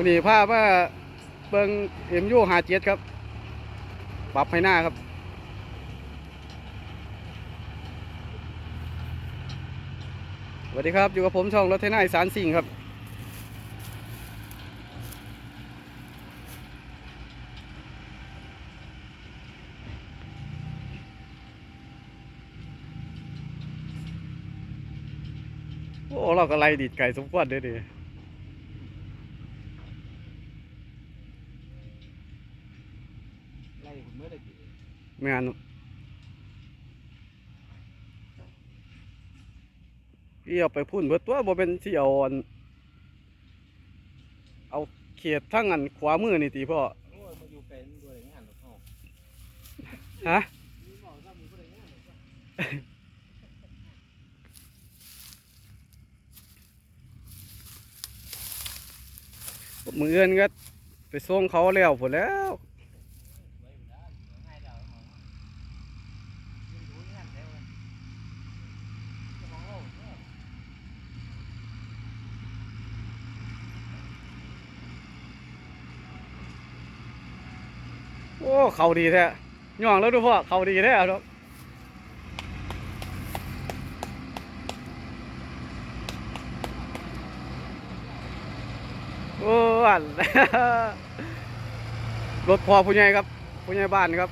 วันนี้ภาพามาเบิงเอ็มยูหาเจ็ดครับ ปรับให้หน้าครับ สวัสดีครับ อยู่กับผมช่องรถไถนาอีสารสิ่งครับ โอ้ เราก็ไล่ดีดไก่สมควรเด้อดิ ล่ผมเมื่อไรกี่ไม่งั้นพี่เอาไปพุ่นเบิดตัวบ่เป็นที่เอาอันเอาเขตทั้งอันขวามือนี่ตีพ่อโอ้ยมาอยู่เป็นด้วยงานหรอกพ่อฮะมีบอกว่ามีด้วยงานหรอกมือเอื้อนก็ไปส่งเขาแล้วผลแล้ว ไว้อยู่แล้วง่ายเดียวมองมันดูงานเดียวจะมองโลกเนี่ย โอ้เขาดีแท้ย่องแล้วดูพ่อเขาดีแท้ครับโอ้อันรถพอผู้ใหญ่ครับผู้ใหญ่บ้านครับ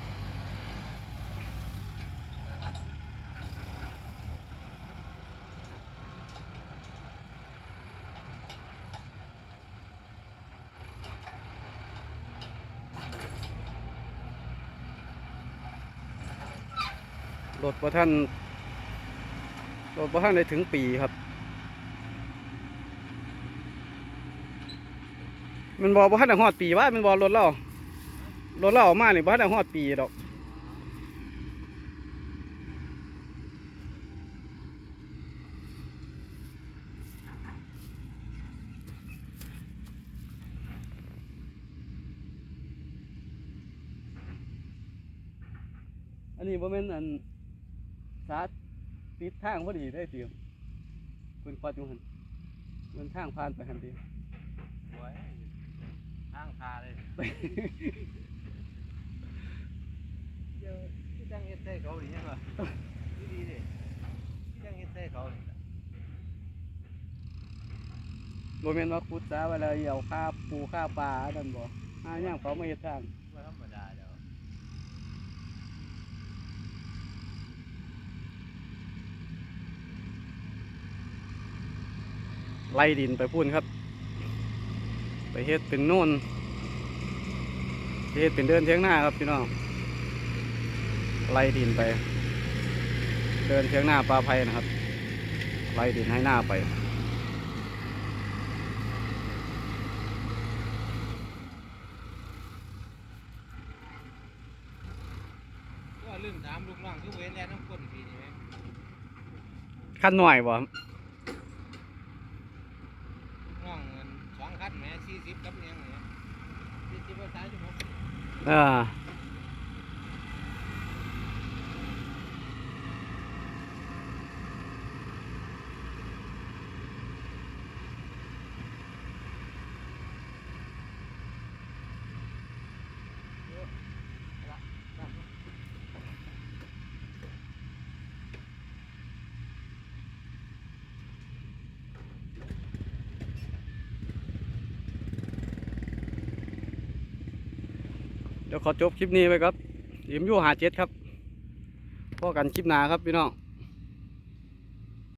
รถประท่านรถประท่านได้ถึงปีครับ มันบอกว่าท่านได้ฮอดปีว่ามันบอกรถเรารถเราออกมาเนี่ยบ่ทันได้ฮอดปีดอกอันนี้บ่แม่นอัน สาติดทางพอดีได้เสียมเพิ่นปัดอยู่หั่นมันทางผ่านไปหั่นติสวยทางพาเลยเจอที่จังเฮ็ดใส่เขาดียังวะดีดีดิที่จังเฮ็ดใส่เขานี่ล่ะบ่แม่นว่าขุดสาไว้แล้วเอาค่าปูค่าปลาอันนั่นบ่หาหยังเขามาเฮ็ดทาง ว่าธรรมดาเดี๋ยว ไล่ดินไปพุ่นครับ ไปเฮ็ดเป็นโน่นไปเฮ็ดเป็นเดินเทียงหน้าครับพี่น้องไล่ดินไป เดินเทียงหน้าปลาไผ่นะครับ ไล่ดินให้หน้าไปก็ลืมถามลูกน้องคือเว้นแล้วน้ำก้นปีนี่ไหมขั้นหน่อยบ่ ลูกน้องเงินสองคันแหม่สี่สิบกับเนี่ยงเนี่ย สี่สิบว่า เดี๋ยวขอจบคลิปนี้ไปครับยิมยู่หาเจ็ดครับพ่อกันคลิปหนาครับพี่น้อง